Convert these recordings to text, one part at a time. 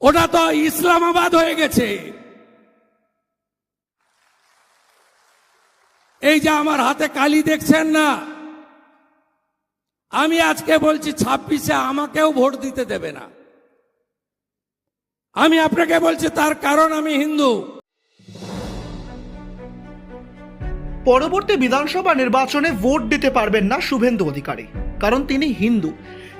ওটা তো ইসলামাবাদ হয়ে গেছে। এই যে আমার হাতে কালি দেখছেন না, আমি আজকে বলছি ছাব্বিশে আমাকেও ভোট দিতে দেবে না। আমি আপনাকে বলছি তার কারণ আমি হিন্দু। পরবর্তী বিধানসভা নির্বাচনে ভোট দিতে পারবেন না শুভেন্দু অধিকারী, কারণ তিনি হিন্দু।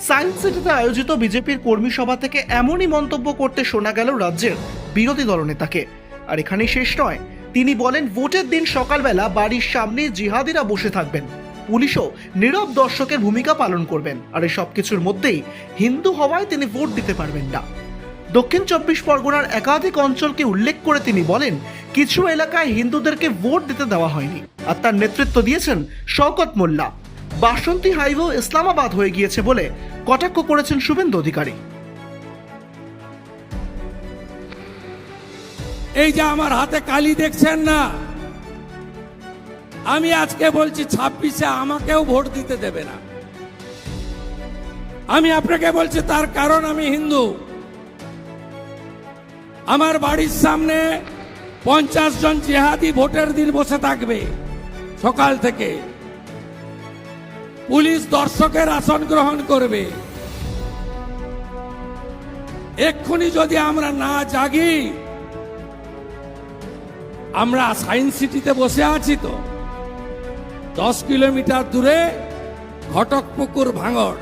সায়েন্স সিটিতে আয়োজিত বিজেপির কর্মী সভা থেকে এমনই মন্তব্য করতে শোনা গেল রাজ্যের বিরোধী দলনেতাকে। আর এখানেই শেষ নয়, তিনি বলেন ভোটের দিন সকালবেলা বাড়ির সামনে জিহাদিরা বসে থাকবেন। পুলিশও নীরব দর্শকের ভূমিকা পালন করবেন। আর এই সব কিছুর মধ্যেই হিন্দু হওয়ায় তিনি ভোট দিতে পারবেন না। দক্ষিণ চব্বিশ পরগনার একাধিক অঞ্চলকে উল্লেখ করে তিনি বলেন, কিছু এলাকায় হিন্দুদেরকে ভোট দিতে দেওয়া হয়নি। আর তার নেতৃত্ব দিয়েছেন শওকত মোল্লা। বাসন্তী হাইওয়ে ইসলামাবাদ হয়ে গিয়েছে বলে কটাক্ষ করেছেন শুভেন্দু অধিকারী। এই যে আমার হাতে কালি দেখছেন না, আমি আজকে বলছি ছাব্বিশে আমাকেও ভোট দিতে দেবে না। আমি আপনাকে বলছি তার কারণ আমি হিন্দু। আমার বাড়ির সামনে পঞ্চাশ জন জেহাদি ভোটের দিন বসে থাকবে সকাল থেকে। পুলিশ দর্শকের আসন গ্রহণ করবে। এক্ষুনি যদি আমরা না জাগি, আমরা সায়েন্স সিটিতে বসে আছি তো। দশ কিলোমিটার দূরে ঘটকপুকুর ভাঙড়।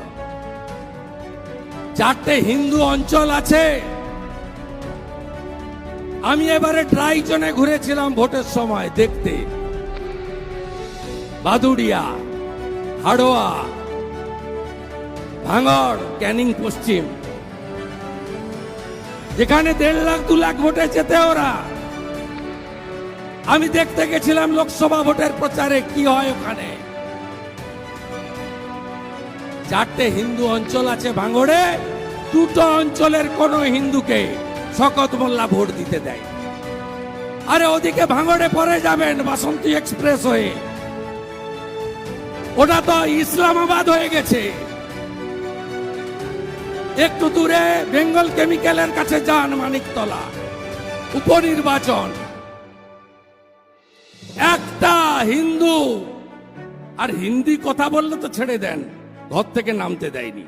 চারটে হিন্দু অঞ্চল আছে। আমি এবারে ট্রাই জনে ঘুরেছিলাম ভোটের সময় দেখতে। বাদুড়িয়া। হাড়োয়া, ভাঙড়, ক্যানিং পশ্চিম। যেখানে দেড় লাখ, দু লাখ ভোটে যেতে ওরা। আমি দেখতে গেছিলাম লোকসভা ভোটের প্রচারে কি হয় ওখানে। চারটে হিন্দু অঞ্চল আছে ভাঙড়ে, দুটো অঞ্চলের কোন হিন্দুকে শকত মোল্লা ভোট দিতে দেয়। আরে ওদিকে ভাঙড়ে পরে যাবেন বাসন্তী এক্সপ্রেস হয়ে। ওটা তো ইসলামাবাদ হয়ে গেছে। একটু দূরে বেঙ্গল কেমিক্যালের কাছে যান মানিকতলা। উপনির্বাচন। একটা হিন্দু। আর হিন্দি কথা বললে তো ছেড়ে দেন। ঘর থেকে নামতে দেয়নি।